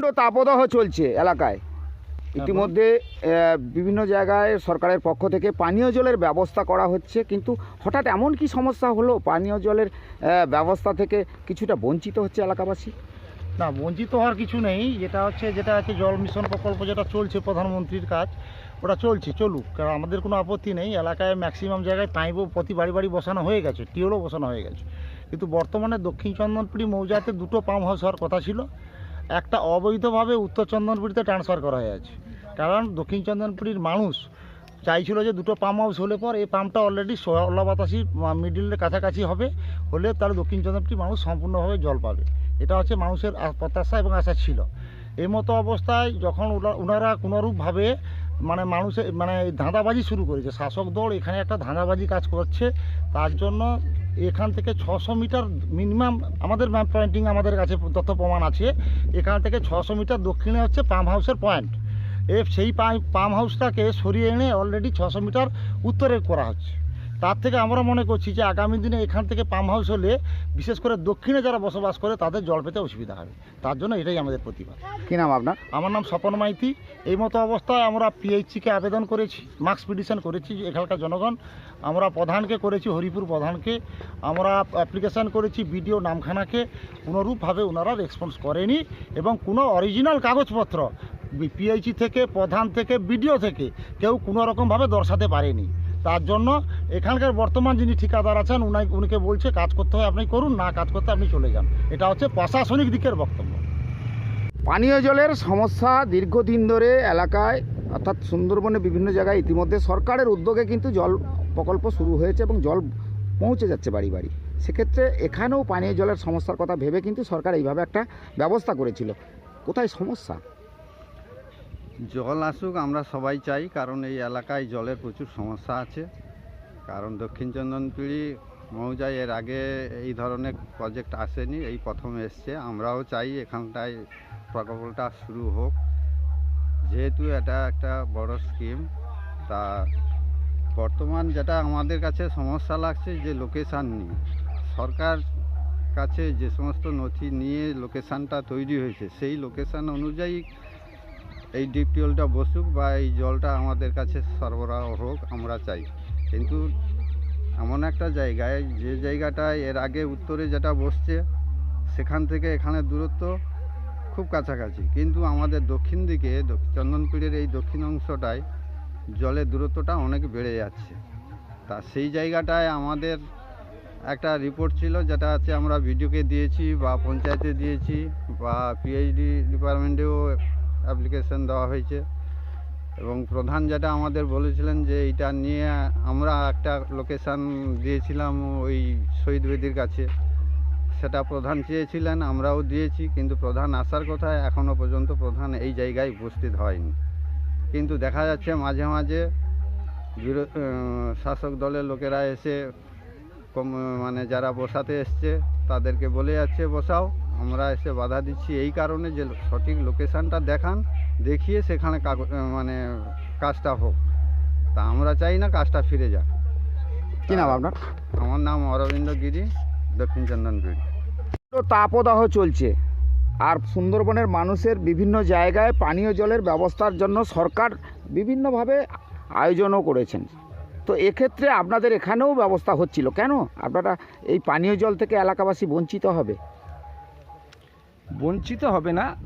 প্রচণ্ড তাপদাহ চলছে এলাকায়। ইতিমধ্যে বিভিন্ন জায়গায় সরকারের পক্ষ থেকে পানীয় জলের ব্যবস্থা করা হচ্ছে কিন্তু হঠাৎ এমন কি সমস্যা হলো? পানীয় জলের ব্যবস্থা থেকে কিছুটা বঞ্চিত হচ্ছে এলাকাবাসী? না বঞ্চিত হওয়ার কিছু নেই। যেটা হচ্ছে যেটা আছে জল মিশন প্রকল্প যেটা চলছে প্রধানমন্ত্রীর কাজ ওটা চলছে চলুক। কারণ আমাদের কোনো আপত্তি নেই। এলাকায় ম্যাক্সিমাম জায়গায় পাইপও প্রতি বাড়ি বাড়ি বসানো হয়ে গেছে টিউবও বসানো হয়ে গেছে। কিন্তু বর্তমানে দক্ষিণ চন্দনপুরি মৌজাতে দুটো পাম্প হাউস হওয়ার কথা ছিল। একটা অবৈধভাবে উত্তর চন্দনপুরিতে ট্রান্সফার করা হয়ে আছে কারণ দক্ষিণ চন্দনপুরির মানুষ চাইছিল যে দুটো পাম্প হাউস হলে পর এই পাম্পটা অলরেডি সোলা বাতাসি মিডিলের কাছাকাছি হবে, হলে তাহলে দক্ষিণ চন্দনপুরি মানুষ সম্পূর্ণভাবে জল পাবে। এটা হচ্ছে মানুষের প্রত্যাশা এবং আশা ছিল। এই মতো অবস্থায় যখন ওনারা কোনোরূপভাবে মানে মানুষের মানে ধাঁধাবাজি শুরু করেছে। শাসক দল এখানে একটা ধাঁধাবাজি কাজ করছে, তার জন্য এখান থেকে ছশো মিটার মিনিমাম আমাদের ম্যাপ পয়েন্টিং আমাদের কাছে তথ্য প্রমাণ আছে। এখান থেকে ছশো মিটার দক্ষিণে হচ্ছে পাম্প হাউসের পয়েন্ট এ সেই পাম্প হাউসটাকে সরিয়ে এনে অলরেডি ছশো মিটার উত্তরে করা হচ্ছে। তার থেকে আমরা মনে করছি যে আগামী দিনে এখান থেকে পাম্প হাউস হলে বিশেষ করে দক্ষিণে যারা বসবাস করে তাদের জল পেতে অসুবিধা হবে। তার জন্য এটাই আমাদের প্রতিবাদ। কি নাম আপনার? আমার নাম স্বপন মাইতি। এই মতো অবস্থায় আমরা পিএইচসিকে আবেদন করেছি মার্কস পিটিশন করেছি এখানকার জনগণ। আমরা প্রধানকে করেছি হরিপুর প্রধানকে। আমরা অ্যাপ্লিকেশন করেছি বিডিও নামখানাকে। কোনোরূপভাবে ওনারা রেসপন্স করেনি এবং কোনো অরিজিনাল কাগজপত্র পিএইচি থেকে প্রধান থেকে বিডিও থেকে কেউ কোনো রকমভাবে দর্শাতে পারেনি। তার জন্য এখানকার বর্তমান যিনি ঠিকাদার আছেন, উনাই, উনিকে বলছে, কাজ করতে হয়, আপনি করুন, না কাজ করতে আপনি চলে যান। এটা হচ্ছে প্রশাসনিক দিকের বক্তব্য। পানীয় জলের সমস্যা দীর্ঘদিন ধরে এলাকায়, অর্থাৎ সুন্দরবনে বিভিন্ন জায়গায় ইতিমধ্যে সরকারের উদ্যোগে কিন্তু জল প্রকল্প শুরু হয়েছে এবং জল পৌঁছে যাচ্ছে বাড়ি বাড়ি। সেক্ষেত্রে এখানেও পানীয় জলের সমস্যার কথা ভেবে কিন্তু সরকার এইভাবে একটা ব্যবস্থা করেছিল। কোথায় সমস্যা? জল আসুক, আমরা সবাই চাই, কারণ এই এলাকায় জলের প্রচুর সমস্যা আছে। কারণ দক্ষিণ চন্দনপিড়ি মৌজায় এর আগে এই ধরনের প্রজেক্ট আসেনি, এই প্রথম এসছে। আমরাও চাই এখানটায় প্রকল্পটা শুরু হোক। যেহেতু এটা একটা বড় স্কিম তা বর্তমান যেটা আমাদের কাছে সমস্যা লাগছে যে লোকেশান নিয়ে। সরকার কাছে যে সমস্ত নথি নিয়ে লোকেশানটা তৈরি হয়েছে, সেই লোকেশান অনুযায়ী এই ডিপ টিউবওয়েলটা বসুক বা এই জলটা আমাদের কাছে সরবরাহ হোক, আমরা চাই। কিন্তু এমন একটা জায়গায়, যে জায়গাটায় এর আগে উত্তরে যেটা বসছে, সেখান থেকে এখানে দূরত্ব খুব কাছাকাছি। কিন্তু আমাদের দক্ষিণ দিকে চন্দনপিড়ের এই দক্ষিণ অংশটায় জলের দূরত্বটা অনেক বেড়ে যাচ্ছে। তা সেই জায়গাটায় আমাদের একটা রিপোর্ট ছিল, যেটা আছে আমরা ভিডিওকে দিয়েছি বা পঞ্চায়েতে দিয়েছি বা পিএইচডি ডিপার্টমেন্টেও অ্যাপ্লিকেশন দেওয়া হয়েছে। এবং প্রধান যেটা আমাদের বলেছিলেন যে এইটা নিয়ে আমরা একটা লোকেশান দিয়েছিলাম ওই শহীদ বেদির কাছে। সেটা প্রধান চেয়েছিলেন, আমরাও দিয়েছি, কিন্তু প্রধান আসার কথা এখনও পর্যন্ত প্রধান এই জায়গায় উপস্থিত হয়নি। কিন্তু দেখা যাচ্ছে মাঝে মাঝে শাসক দলের লোকেরা এসে মানে যারা বসাতে এসছে, তাদেরকে বলে যাচ্ছে, বসাও। আমরা এসে বাধা দিচ্ছি এই কারণে যে সঠিক লোকেশানটা দেখান দেখিয়ে সেখানে মানে কাজটা হোক। তা আমরা চাই না কাজটা ফিরে যাক। কি নাম আপনার? আমার নাম অরবিন্দ গিরি দক্ষিণ প্রচণ্ড তাপদাহ চলছে আর সুন্দরবনের মানুষের বিভিন্ন জায়গায় পানীয় জলের ব্যবস্থার জন্য সরকার বিভিন্নভাবে আয়োজনও করেছেন। তো এক্ষেত্রে আপনাদের এখানেও ব্যবস্থা হচ্ছিল। কেন? আপনারা এই পানীয় জল থেকে এলাকাবাসী বঞ্চিত হবে। বঞ্চিত হবে না।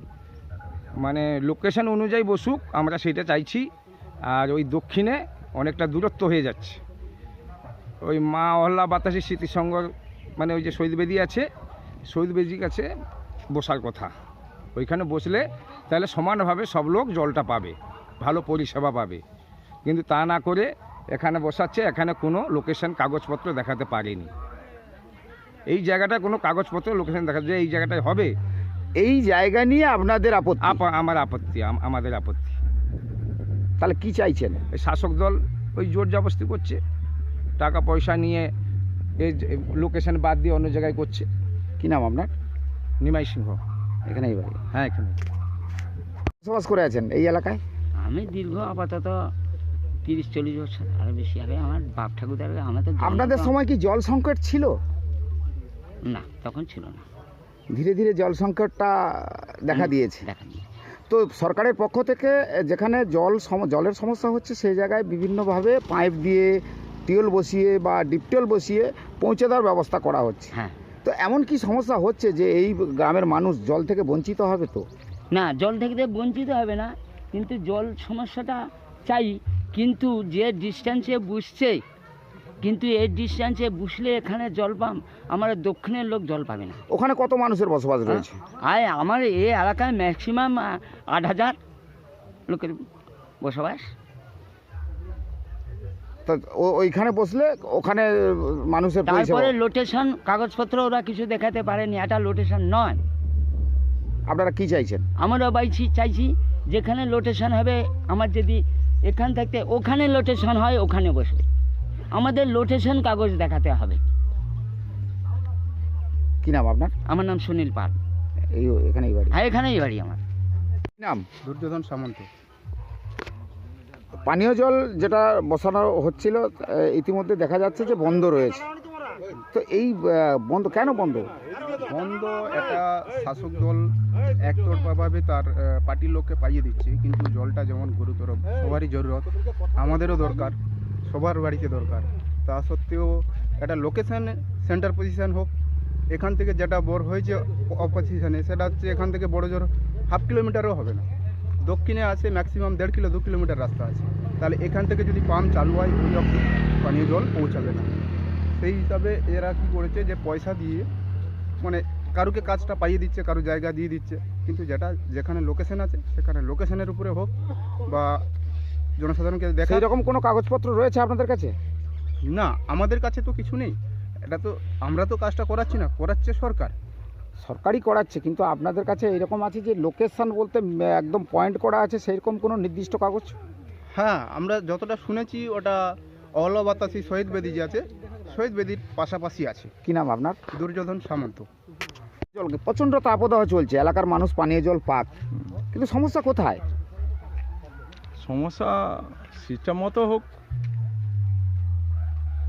মানে লোকেশন অনুযায়ী বসুক, আমরা সেটা চাইছি। আর ওই দক্ষিণে অনেকটা দূরত্ব হয়ে যাচ্ছে। ওই মা অহল্লা বাতাসী স্মৃতিসংঘ মানে ওই যে শহীদ বেদি আছে, শহীদ বেদির কাছে বসার কথা। ওইখানে বসলে তাহলে সমানভাবে সব লোক জলটা পাবে, ভালো পরিষেবা পাবে। কিন্তু তা না করে এখানে বসাচ্ছে, এখানে কোনো লোকেশন কাগজপত্র দেখাতে পারেনি। এই জায়গাটা কোনো কাগজপত্র লোকেশন দেখা এই জায়গাটায় হবে এই জায়গা নিয়ে আপনাদের আপত্তি? আপ- আমার আপত্তি আম- আমাদের আপত্তি। তাহলে কি চাইছেন? এই শাসক দল ওই জোর জবস্তি করছে টাকা পয়সা নিয়ে এই লোকেশন বাদ দিয়ে অন্য জায়গায় করছে। কি নাম আপনার? নিমাই সিংহ। এখানেই বাড়ি? হ্যাঁ এখানে। বসবাস করে আছেন এই এলাকায়? আমি দীর্ঘ আপাতত তিরিশ চল্লিশ বছর আর বেশি আগে আমার বাপ তো জন্ম আপনাদের সময় কি জল সংকট ছিল? না তখন ছিল না। ধীরে ধীরে জল সংকটটা দেখা দিয়েছে। তো সরকারের পক্ষ থেকে যেখানে জল জলের সমস্যা হচ্ছে সেই জায়গায় বিভিন্নভাবে পাইপ দিয়ে টিউল বসিয়ে বা ডিপটিউল বসিয়ে পৌঁছে দেওয়ার ব্যবস্থা করা হচ্ছে। হ্যাঁ। তো এমন কি সমস্যা হচ্ছে যে এই গ্রামের মানুষ জল থেকে বঞ্চিত হবে তো? না জল থেকে বঞ্চিত হবে না কিন্তু জল সমস্যাটা চাই কিন্তু যে ডিস্ট্যান্সে বুঝছে কিন্তু এই ডিস্ট্যান্সে বুঝলে এখানে জল পাম আমার দক্ষিণের লোক জল পাবে না। ওখানে কত মানুষের বসবাস রয়েছে? আর আমার এই এলাকায় ম্যাক্সিমাম আট হাজার লোকের বসবাস। তো ওইখানে বসলে ওখানে মানুষের তারপরে লোটেশন কাগজপত্র ওরা কিছু দেখাতে পারেনি এটা লোটেশন নয়। আপনারা কি চাইছেন? আমরা বাইছি চাইছি যেখানে লোটেশন হবে আমার যদি এখান থেকে ওখানে লোটেশন হয় ওখানে বসবে। আমাদের লোটেশন কাগজ দেখাতে হবে। কি নাম আপনার? আমার নাম সুনীল পাল। এই এখানেই বাড়ি? হ্যাঁ এখানেই বাড়ি আমার। কি নাম? দুর্যোধন সামন্ত। পানীয় জল যেটা বসানো হচ্ছিল ইতিমধ্যে দেখা যাচ্ছে যে বন্ধ রয়েছে। তো এই বন্ধ কেন বন্ধ? বন্ধ একটা শাসক দল একতরফাভাবে তার পার্টির লোককে পাইয়ে দিচ্ছে কিন্তু জলটা যেমন গুরুতর সবারই জরুরত আমাদেরও দরকার। সবার বাড়িতে দরকার। তা সত্ত্বেও একটা লোকেশন সেন্টার পজিশন হোক, এখান থেকে যেটা বড় হয়েছে অপজিশনে সেটা হচ্ছে এখান থেকে বড় জোর হাফ কিলোমিটারও হবে না। দক্ষিণে আছে ম্যাক্সিমাম দেড় কিলো দু কিলোমিটার রাস্তা আছে। তাহলে এখান থেকে যদি পাম্প চালু হয়, ওই অবধি পানীয় জল পৌঁছাবে না। সেই হিসাবে এরা কি করেছে যে পয়সা দিয়ে মানে কারুকে কাজটা পাইয়ে দিচ্ছে, কারও জায়গা দিয়ে দিচ্ছে। কিন্তু যেটা যেখানে লোকেশন আছে, সেখানে লোকেশনের উপরে হোক বা জনসাধারণকে দেখা এরকম কোনো কাগজপত্র রয়েছে আপনাদের কাছে? না আমাদের কাছে তো কিছু নেই। এটা তো আমরা তো কাজটা করাচ্ছি না করাচ্ছে সরকার। সরকারি করাচ্ছে কিন্তু আপনাদের কাছে এরকম আছে যে লোকেশন বলতে একদম পয়েন্ট করা আছে সেরকম কোনো নির্দিষ্ট কাগজ? হ্যাঁ আমরা যতটা শুনেছি ওটা অল বাতাসি শহীদ বেদি যে আছে। শহীদ বেদির পাশাপাশি আছে। কি নাম আপনার? দুর্যোধন সামন্ত। জল প্রচণ্ড তাপদাহ চলছে এলাকার মানুষ পানীয় জল পাক। কিন্তু সমস্যা কোথায়? সমস্যা সিস্টেম মতো হোক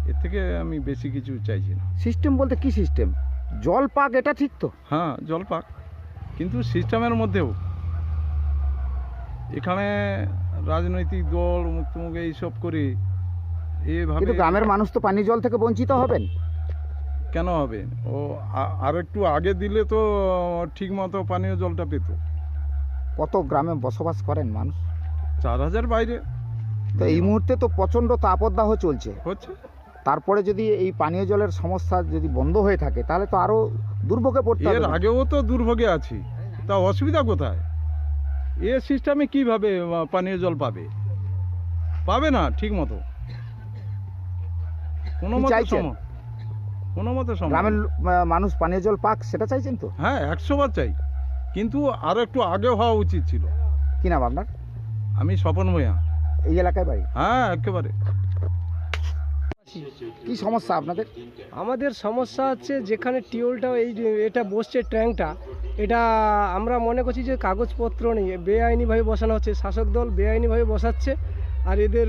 এর থেকে আমি বেশি কিছু চাইছি না। সিস্টেম বলতে কি সিস্টেম জল পাক এটা ঠিক তো? হ্যাঁ জল পাক। কিন্তু সিস্টেমের মধ্যেও এখানে রাজনৈতিক দল মুক্তমুখ এইসব করে এভাবে গ্রামের মানুষ তো পানীয় জল থেকে বঞ্চিত হবেন। কেন হবে? ও আর একটু আগে দিলে তো ঠিক মতো পানীয় জলটা পেত। কত গ্রামে বসবাস করেন মানুষ? চার হাজার বাইরে। তো এই মুহূর্তে তো প্রচণ্ড তাপদাহ চলছে। হচ্ছে। তারপরে যদি এই পানীয় জলের সমস্যা যদি বন্ধ হয়ে থাকে তাহলে তো আরও দুর্ভোগে পড়তে এর আগেও তো দুর্ভোগে আছি। তা অসুবিধা কোথায়? এ সিস্টেমে কীভাবে পানীয় জল পাবে? পাবে না ঠিক মতো। কোনো মতে চাইছেন? কোনো মতে সম্ভব গ্রামের মানুষ পানীয় জল পাক সেটা চাইছেন তো? হ্যাঁ একশো বার চাই। কিন্তু আরও একটু আগে হওয়া উচিত ছিল। কি নাম আপনার? আমি স্বপন ভূঁইয়া এই এলাকায় বাড়ি? হ্যাঁ একেবারে। কি সমস্যা আপনাদের? আমাদের সমস্যা হচ্ছে যেখানে টিউলটা এই এটা বসছে ট্যাঙ্কটা এটা আমরা মনে করছি যে কাগজপত্র নেই। বেআইনিভাবে বসানো হচ্ছে। শাসক দল বেআইনিভাবে বসাচ্ছে। আর এদের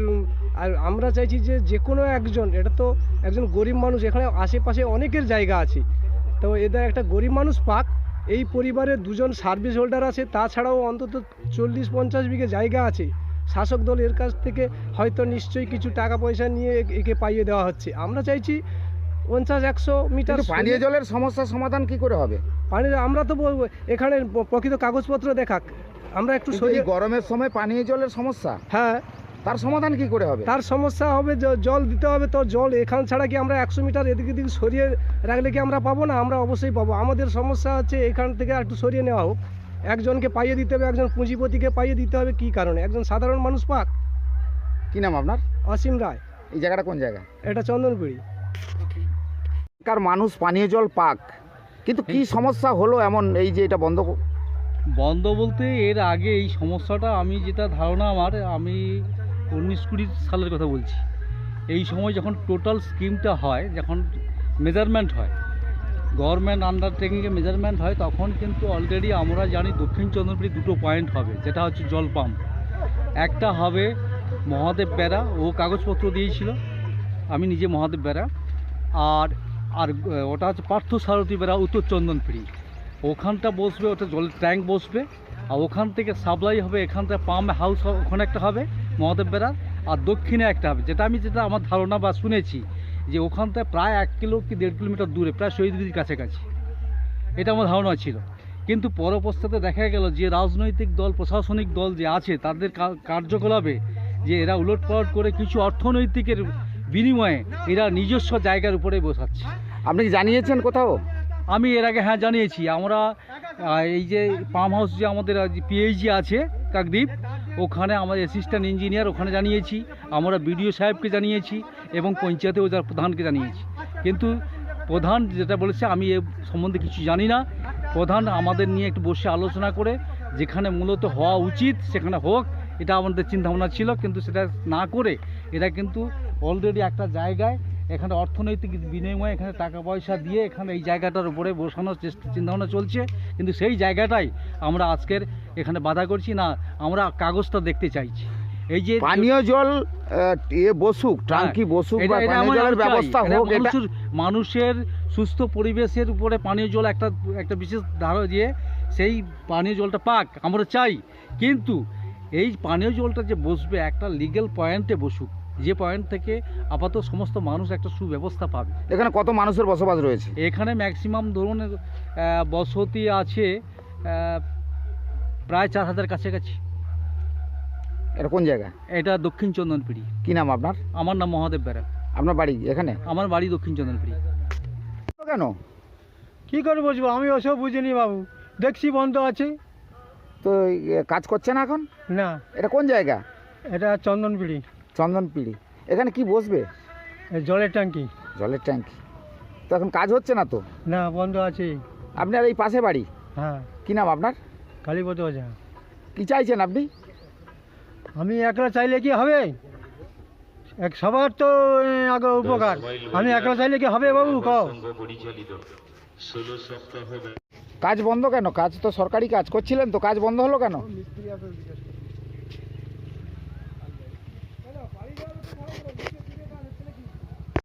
আর আমরা চাইছি যে যে কোনো একজন এটা তো একজন গরিব মানুষ এখানে আশেপাশে অনেকের জায়গা আছে। তো এদের একটা গরিব মানুষ পাক। এই পরিবারে দুজন সার্ভিস হোল্ডার আছে তাছাড়াও অন্তত চল্লিশ পঞ্চাশ বিঘে জায়গা আছে। শাসক দল এর কাছ থেকে হয়তো নিশ্চয়ই কিছু টাকা পয়সা নিয়ে একে পাইয়ে দেওয়া হচ্ছে। আমরা চাইছি পঞ্চাশ একশো মিটার পানীয় জলের সমস্যার সমাধান কি করে হবে? পানি আমরা তো বলব এখানে প্রকৃত কাগজপত্র দেখাক। আমরা একটু গরমের সময় পানীয় জলের সমস্যা? হ্যাঁ। তার সমাধান কি করে হবে? তার সমস্যা হবে জল দিতে হবে তো জল এখান ছাড়া কি আমরা একশো মিটার এদিক এদিক সরিয়ে রাখলে কি আমরা পাবো? না আমরা অবশ্যই পাবো। আমাদের সমস্যা হচ্ছে এখান থেকে একটু সরিয়ে নেওয়া হোক। একজনকে পাইয়ে দিতে হবে একজন পুঁজিপতিকে পাইয়ে দিতে হবে কি কারণে? একজন সাধারণ মানুষ পাক। কি নাম আপনার? অসীম রায়। এই জায়গাটা কোন জায়গা? এটা চন্দনপুরি। কার মানুষ পানীয় জল পাক কিন্তু কি সমস্যা হলো এমন এই যে এটা বন্ধ বন্ধ বলতে এর আগে এই সমস্যাটা আমি যেটা ধারণা আমার আমি উনিশ কুড়ি সালের কথা বলছি। এই সময় যখন টোটাল স্কিমটা হয়, যখন মেজারমেন্ট হয় গভর্নমেন্ট আন্ডারটেকিংয়ে মেজারমেন্ট হয়, তখন কিন্তু অলরেডি আমরা জানি দক্ষিণ চন্দ্রপুরি দুটো পয়েন্ট হবে, যেটা হচ্ছে জল পাম্প একটা হবে মহাদেব বেড়া, ও কাগজপত্র দিয়েছিল, আমি নিজে মহাদেব বেড়া। আর আর ওটা হচ্ছে পার্থ সারথী বেড়া উত্তর চন্দনপুরি। ওখানটা বসবে, ওটা জলের ট্যাঙ্ক বসবে, আর ওখান থেকে সাপ্লাই হবে, এখানটা পাম্প হাউস ওখানে একটা হবে। মহাদেব বেড়ার আর দক্ষিণে একটা হবে। যেটা আমি যেটা আমার ধারণা বা শুনেছি যে ওখানটায় প্রায় এক কিলো কি দেড় কিলোমিটার দূরে প্রায় শহীদ বিদির কাছাকাছি। এটা আমার ধারণা ছিল। কিন্তু পরবর্তীতে দেখা গেল যে রাজনৈতিক দল প্রশাসনিক দল যে আছে তাদের কার্যকলাপে যে এরা উলটপালট করে কিছু অর্থনৈতিকের বিনিময়ে এরা নিজস্ব জায়গার উপরে বসাচ্ছে। আপনি কি জানিয়েছেন কোথাও? আমি এর আগে হ্যাঁ জানিয়েছি। আমরা এই যে পাম্প হাউস যে আমাদের পিএইচজি আছে কাকদ্বীপ ওখানে আমাদের অ্যাসিস্ট্যান্ট ইঞ্জিনিয়ার ওখানে জানিয়েছি, আমরা বিডিও সাহেবকে জানিয়েছি এবং পঞ্চায়েতে ওদের প্রধানকে জানিয়েছি। কিন্তু প্রধান যেটা বলেছে, আমি এ সম্বন্ধে কিছু জানি না। প্রধান আমাদের নিয়ে একটু বসে আলোচনা করে, যেখানে মূলত হওয়া উচিত, সেখানে হোক, এটা আমাদের চিন্তাভাবনা ছিল। কিন্তু সেটা না করে, এটা কিন্তু অলরেডি একটা জায়গায় এখানে অর্থনৈতিক বিনিময়ে এখানে টাকা পয়সা দিয়ে এখানে এই জায়গাটার উপরে বসানোর চেষ্টা চিন্তাভাবনা চলছে। কিন্তু সেই জায়গাটাই আমরা আজকের এখানে বাধা করছি না আমরা কাগজটা দেখতে চাইছি। এই যে পানীয় জল এ বসুক টাঙ্কি বসুক এটা- বা এটা পানীয় আমরা জলের চাই। ব্যবস্থা হোক মানুষের- মানুষের সুস্থ পরিবেশের উপরে পানীয় জল একটা একটা বিশেষ ধারা দিয়ে সেই পানীয় জলটা পাক আমরা চাই। কিন্তু এই পানীয় জলটা যে বসবে একটা লিগ্যাল পয়েন্টে বসুক। যে পয়েন্ট থেকে আপাতত সমস্ত মানুষ একটা সুব্যবস্থা পাবে। এখানে কত মানুষের বসবাস রয়েছে? এখানে ম্যাক্সিমাম ধরুন বসতি আছে প্রায় চার হাজার কাছাকাছি। এটা কোন জায়গা? এটা দক্ষিণ চন্দনপিড়ি। কি নাম আপনার? আমার নাম মহাদেব বেরা আপনার বাড়ি এখানে? আমার বাড়ি দক্ষিণ চন্দনপিড়ি। কেন? কি করে বুঝব? আমি ওসব বুঝিনি বাবু। দেখছি বন্ধ আছে। তো কাজ করছে না এখন? না। এটা কোন জায়গা? এটা চন্দনপিড়ি। চন্দনপিড়ি এখানে কি বসবে? জলের ট্যাঙ্কি। জলের ট্যাঙ্কি। তো এখন কাজ হচ্ছে না তো? না বন্ধ আছে। আপনার এই পাশে বাড়ি? হ্যাঁ। কি নাম আপনার? কালীপদ ওঝা কি চাইছেন আপনি? আমি একলা চাইলে কি হবে? এক সবার তো আগে উপকার। আমি একলা চাইলে কি হবে বাবু কও? কাজ বন্ধ কেন? কাজ তো সরকারি কাজ। করছিলেন তো কাজ বন্ধ হলো কেন? Oh, my God.